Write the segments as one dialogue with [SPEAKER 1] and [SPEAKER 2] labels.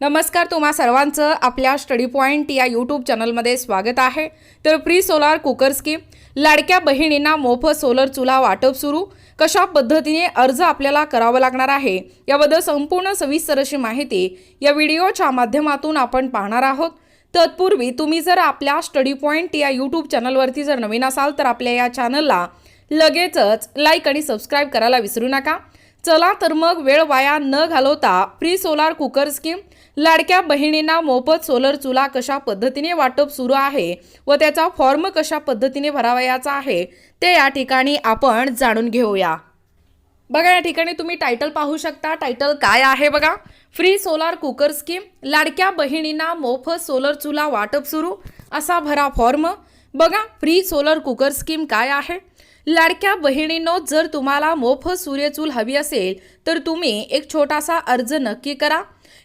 [SPEAKER 1] नमस्कार तुम्हा सर्वांचं आपल्या स्टडी पॉईंट या यूट्यूब चॅनलमध्ये स्वागत आहे. तर प्री सोलार कुकर स्कीम लाडक्या बहिणींना मोफत सोलर चुला वाटप सुरू कशा पद्धतीने अर्ज आपल्याला करावा लागणार आहे याबद्दल संपूर्ण सविस्तर अशी माहिती या व्हिडिओच्या माध्यमातून आपण पाहणार आहोत. तत्पूर्वी तुम्ही जर आपल्या स्टडी पॉईंट या यूट्यूब चॅनलवरती जर नवीन असाल तर आपल्या या चॅनलला लगेचच लाईक आणि सबस्क्राईब करायला विसरू नका. चला तर मग वेळ वाया न घालवता फ्री सोलार कुकर स्कीम लाडक्या बहिणींना मोफत सोलर चुला कशा पद्धतीने वाटप सुरू आहे व त्याचा फॉर्म कशा पद्धतीने भरावयाचा आहे ते या ठिकाणी आपण जाणून घेऊया. बघा या ठिकाणी तुम्ही टायटल पाहू शकता. टायटल काय आहे बघा? फ्री सोलार कुकर स्कीम लाडक्या बहिणींना मोफत सोलर चुला वाटप सुरू असा भरा फॉर्म बघा फ्री सोलर कुकर स्कीम काय आहे? लाडक्या बहिणींनो जर तुम्हाला मोफत सूर्यचूल हवी असेल तर तुम्ही एक छोटासा अर्ज नक्की करा.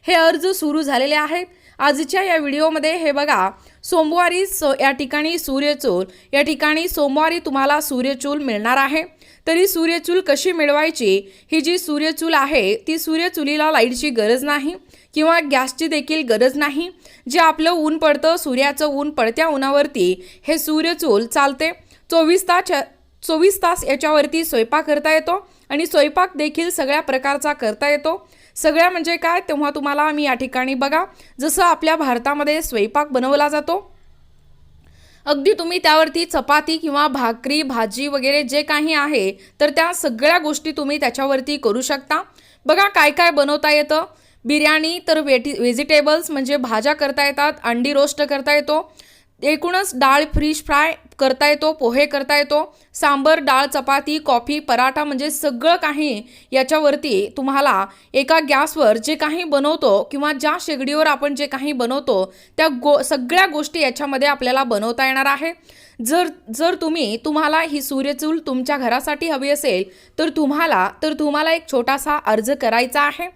[SPEAKER 1] हे अर्ज सुरू झालेले आहेत आजच्या या व्हिडिओमध्ये हे बघा सोमवारी स या ठिकाणी सूर्यचूल या ठिकाणी सोमवारी तुम्हाला सूर्यचूल मिळणार आहे. तरी सूर्यचूल कशी मिळवायची? ही जी सूर्यचूल आहे ती सूर्यचुलीला लाईटची गरज नाही. किंवा गॅसची देखील गरज नाही. जे आपलं ऊन पडतं सूर्याचं ऊन पडत्या उन्हावरती हे सूर्यचूल चालते. चोवीस तास चोवीस तास याच्यावरती स्वयंपाक करता येतो आणि स्वयंपाक देखील सगळ्या प्रकारचा करता येतो. सगळ्या म्हणजे काय? तेव्हा तुम्हाला मी या ठिकाणी बघा. जसं आपल्या भारतामध्ये स्वयंपाक बनवला जातो. अगदी तुम्ही त्यावरती चपाती किंवा भाकरी भाजी वगैरे जे काही आहे तर त्या सगळ्या गोष्टी तुम्ही त्याच्यावरती करू शकता. बघा काय काय बनवता येतं. बिर्याणी तर वेटी व्हेजिटेबल्स म्हणजे भाज्या करता येतात अंडी रोस्ट करता येतो. एकूणच डाळ फ्रीश फ्राय करता येतो पोहे करता येतो सांबर डाळ चपाती कॉफी पराठा म्हणजे सगळं काही याच्यावरती तुम्हाला एका गॅसवर जे काही बनवतो किंवा ज्या शेगडीवर आपण जे काही बनवतो त्या गो सगळ्या गोष्टी याच्यामध्ये आपल्याला बनवता येणार आहे. जर जर तुम्ही तुम्हाला ही सूर्यचूल तुमच्या घरासाठी हवी असेल तर तुम्हाला तर तुम्हाला एक छोटासा अर्ज करायचा आहे.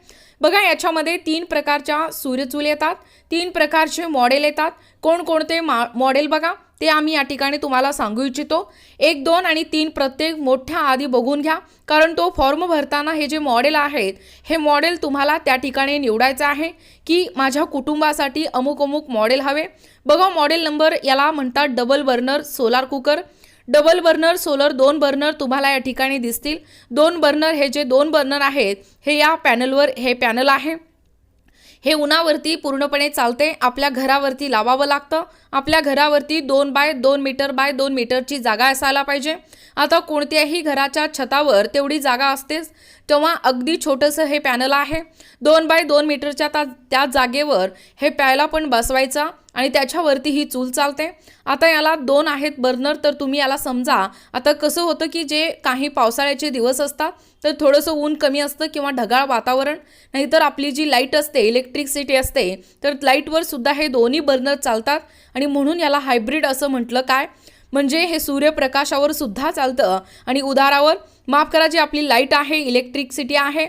[SPEAKER 1] बघा याच्यामध्ये तीन प्रकारच्या सूर्यचूल येतात तीन प्रकारचे मॉडेल येतात. कोणकोणते मा मॉडेल बघा? ते आम्ही या ठिकाणी तुम्हाला सांगू इच्छितो. एक दोन आणि तीन प्रत्येक मोठ्या आधी बघून घ्या. कारण तो फॉर्म भरताना हे जे मॉडेल आहेत हे मॉडेल तुम्हाला त्या ठिकाणी निवडायचं आहे की माझ्या कुटुंबासाठी अमुक अमुक मॉडेल हवे. बघा मॉडेल नंबर याला म्हणतात double burner solar cooker. Double burner solar दोन बर्नर तुम्हाला या ठिकाणी दिसतील. दोन बर्नर हे जे दोन बर्नर आहेत हे या पॅनलवर हे पॅनल आहे. हे उन्हावरती पूर्णपणे चालते. आपल्या घरावरती लावावं लागतं. आपल्या घरावरती दोन बाय दोन मीटर बाय दोन मीटरची जागा असायला पाहिजे. आता कोणत्याही घराच्या छतावर तेवढी जागा असतेच. तेव्हा अगदी छोटंसं हे पॅनल आहे. दोन बाय दोन मीटरच्या त्या त्या जागेवर हे प्यायला पण बसवायचा. आणि त्याच्यावरती ही चूल चालते. आता याला दोन आहेत बर्नर तर तुम्ही याला समजा. आता कसं होतं की जे काही पावसाळ्याचे दिवस असतात तर थोडंसं ऊन कमी असतं किंवा ढगाळ वातावरण. नाहीतर आपली जी लाइट असते इलेक्ट्रिसिटी असते तर लाईटवर सुद्धा हे दोन्ही बर्नर चालतात. आणि म्हणून याला हायब्रिड असं म्हटलं काय? म्हणजे हे सूर्यप्रकाशावर सुद्धा चालतं. आणि उदारावर माफ करा जी आपली लाइट आहे इलेक्ट्रिसिटी आहे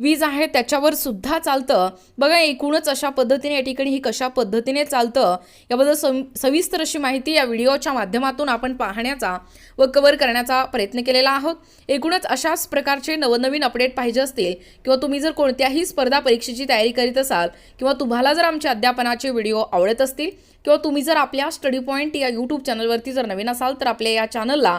[SPEAKER 1] वीज आहे त्याच्यावर सुद्धा चालतं. बघा एकूणच अशा पद्धतीने या ठिकाणी ही कशा पद्धतीने चालतं याबद्दल सं सविस्तर अशी माहिती या व्हिडिओच्या माध्यमातून आपण पाहण्याचा व कवर करण्याचा प्रयत्न केलेला आहोत. एकूणच अशाच प्रकारचे नवनवीन अपडेट पाहिजे असतील किंवा तुम्ही जर कोणत्याही स्पर्धा परीक्षेची तयारी करीत असाल किंवा तुम्हाला जर आमच्या अध्यापनाचे व्हिडिओ आवडत असतील किंवा तुम्ही जर आपल्या स्टडी पॉईंट या यूट्यूब चॅनलवरती जर नवीन असाल तर आपल्या या चॅनलला